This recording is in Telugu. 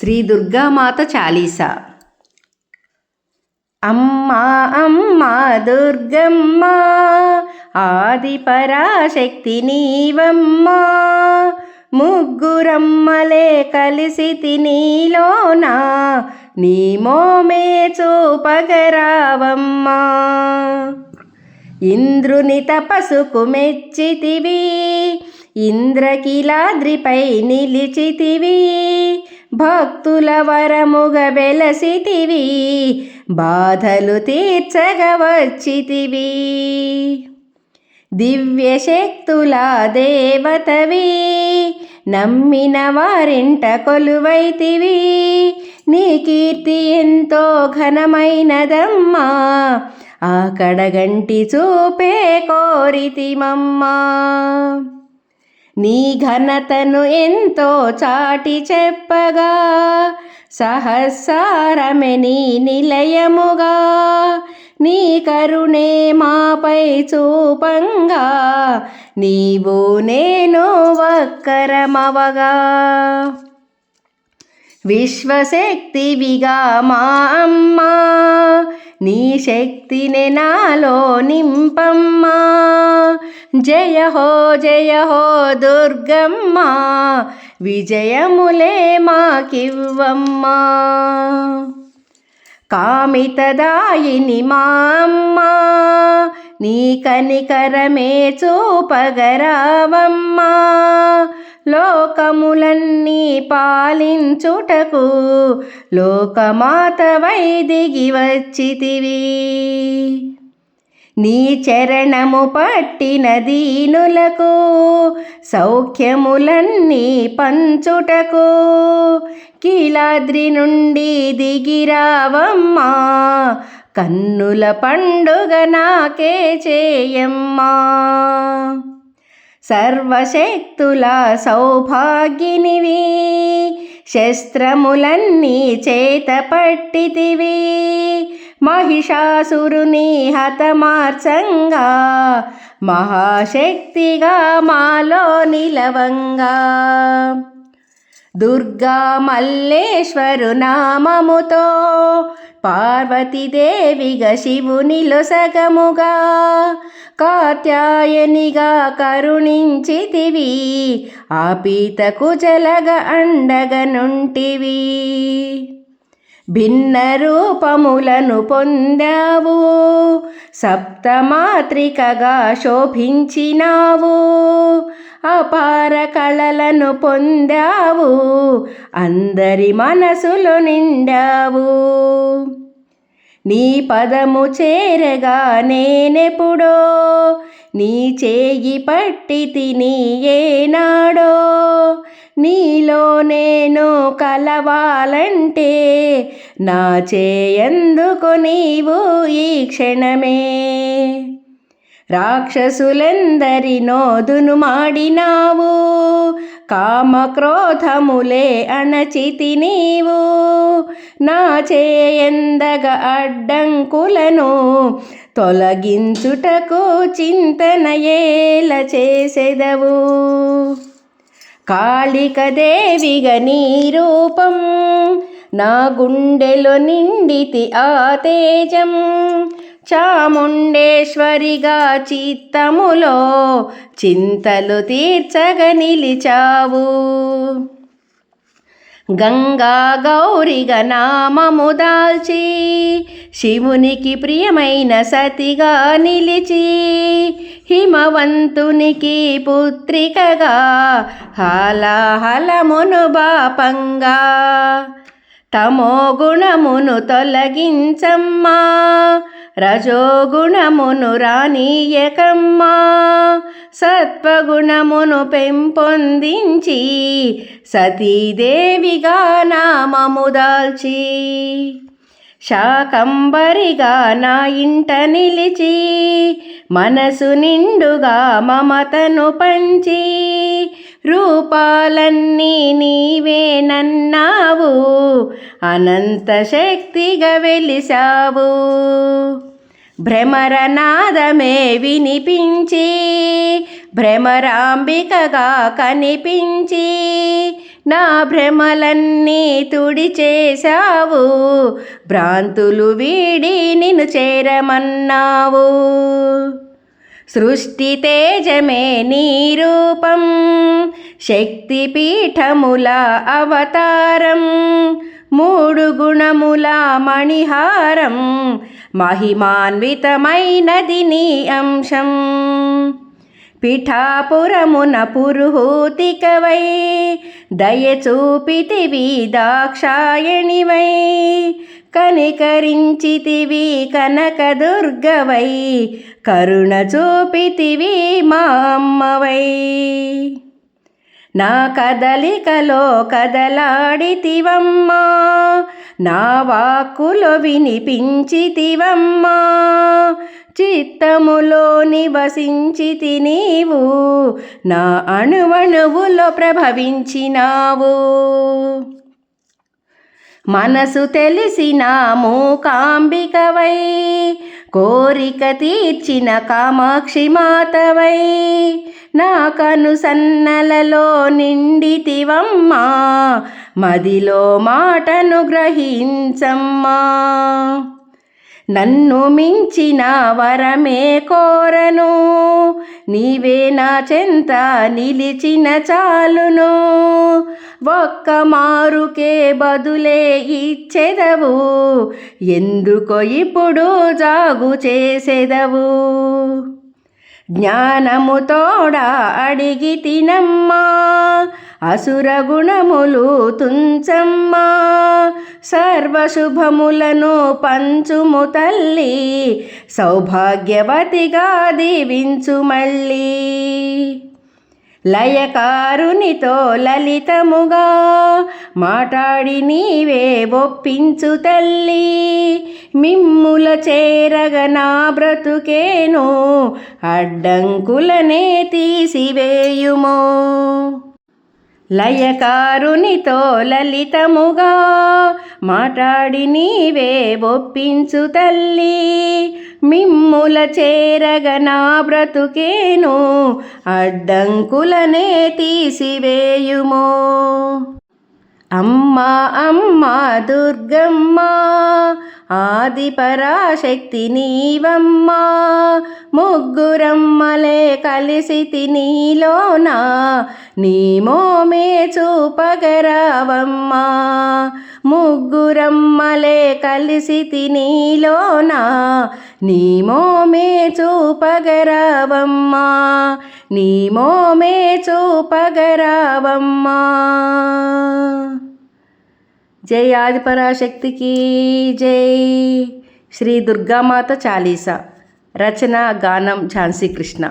శ్రీ దుర్గామాత చాలీసా. అమ్మా అమ్మా దుర్గమ్మ ఆది పరాశక్తి నీవమ్మా ముగ్గురమ్మలే కలిసి తినీలోనా నీ మోమే చూపగరావమ్మా. ఇంద్రుని తపసుకు మెచ్చితివి ఇంద్రకిలాద్రిపై నిలిచితివి భక్తుల వరముగ వెలసితివి బాధలు తీర్చగవచ్చితివి. దివ్య దివ్యశక్తుల దేవతవి నమ్మిన వారింట కొలువైతివి. నీ కీర్తి ఎంతో ఘనమైనదమ్మా ఆ కడగంటి చూపే కోరితిమమ్మా. నీ ఘనతను ఎంతో చాటి చెప్పగా సహస్రమే నీ నిలయముగా. నీ కరుణే మాపై చూపంగా నీవు నేను వక్కరమవగా విశ్వశక్తివిగా మా అమ్మా నీ శక్తిని నాలో నింపమ్మా. జయ హో జయ హో దుర్గమ్మ విజయములే మాకివ్వమ్మా. కామితదాయిని మా అమ్మా నీ కనికరమే చూపగరావమ్మా. లోకములన్నీ పాలించుటకు లోకమాత వైదిగి వచ్చితివి. నీ చరణము పట్టిన దీనులకు సౌఖ్యములన్నీ పంచుటకు. కీలాద్రి నుండి దిగిరావమ్మా కన్నుల పండుగ నాకే చేయమ్మా. సర్వశక్తుల సౌభాగినివి శస్త్రములన్నీ చేత పట్టితివి. మహిషాసురుని హతమార్చంగా మహాశక్తిగా మాలో నిలవంగా. దుర్గా మల్లేశ్వరు నామముతో పార్వతీదేవిగా శివునిలో సగముగా కాత్యాయనిగా కరుణించితివి ఆపీత జలగ అండగనుంటివి భిన్న రూపములను పొందావు. సప్తమాత్రికగా శోభించినావు. అపార కళలను పొందావు. అందరి మనసులు నిండావు. నీ పదము చేరగా నేనెప్పుడో నీ చేయి పట్టి తిని ఏనాడో నీలో నేను కలవాలంటే నా చేయందుకు నీవు ఈ క్షణమే. రాక్షసులందరి నోదును మాడినావు? కామక్రోధములే అణచితి నీవు? నా చేయందగ అడ్డంకులను తొలగించుటకు చింతనయేల చేసెదవు. కాళికదేవిగ నీ రూపం నా గుండెలో నిండితి ఆ తేజం. చాముండేశ్వరిగా చిత్తములో చింతలు తీర్చగ నిలిచావు. గంగా గౌరిగ నామము దాల్చి శివునికి ప్రియమైన సతిగా నిలిచి హిమవంతునికి పుత్రికగా హలాహలమును బాపంగా. తమో గుణమును తొలగించమ్మా రజోగుణమును రానీయకమ్మా సత్వగుణమును పెంపొందించి సతీదేవిగా నామము దాల్చి. శాకంబరిగా నా ఇంట నిలిచి మనసు నిండుగా మమతను పంచి రూపాలన్నీ నీవే నన్నావు అనంత శక్తిగా వెలిసావు భ్రమరనాదమే వినిపించి భ్రమరాంబికగా కనిపించి నా భ్రమలన్నీ తుడి చేశావు భ్రాంతులు వీడి నిన్ను చేరమన్నావు. సృష్టి తేజమే నీ రూపం. శక్తిపీఠముల అవతారం. మూడు గుణముల మణిహారం. మహిమాన్వితమైనది నీ అంశం. పిఠాపురమున పురుహూతికవై దయచూపితివి దాక్షాయణివై కనికరించితివి కనకదుర్గవై కరుణ చూపితివి మా అమ్మవై. నా కదలికలో కదలాడితివమ్మా. నా వాక్కులో వినిపించితివమ్మా. చిత్తములో నివసించితి నీవు నా అణువణువులో ప్రభవించినావు. మనసు తెలిసిన మూకాంబికవై కోరిక తీర్చిన కామాక్షి మాతవై నాకను సన్నలలో నిండితివమ్మా మదిలో మాటను గ్రహించమ్మా. నన్ను మించిన వరమే కోరను. నీవే నా చెంత నిలిచిన చాలును. ఒక్క మారుకే బదులే ఇచ్చెదవు. ఎందుకో ఇప్పుడు జాగు చేసెదవు. జ్ఞానము తోడ అడిగి తినమ్మా. అసురగుణములు తుంచమ్మా. సర్వశుభములను పంచుము తల్లి. సౌభాగ్యవతిగా దీవించు మళ్ళీ. లయకారునితో లలితముగా మాటాడి నీవే ఒప్పించు తల్లి. మిమ్ముల చేరగ నా బ్రతుకేను అడ్డంకులనే తీసివేయుమో. లయకారునితో లలితముగా మాటాడి నీవే ఒప్పించు తల్లి. మిమ్ముల చేరగనా బ్రతుకేను అడ్డంకులనే తీసివేయుమో. అమ్మా అమ్మా దుర్గమ్మ ఆది పరాశక్తి నీవమ్మా ముగ్గురమ్మలే కలిసి తినీలోనా నీ మోమే చూపగరావమ్మా ముగ్గురమ్మలే కలిసి తినీలోనా నీ మోమే చూపగరావమ్మా నీ మోమే చూపగరావమ్మా. జై ఆదిపరాశక్తికి జై. శ్రీ దుర్గామాత చాలీసా. రచన గానం ఝాన్సీ కృష్ణ.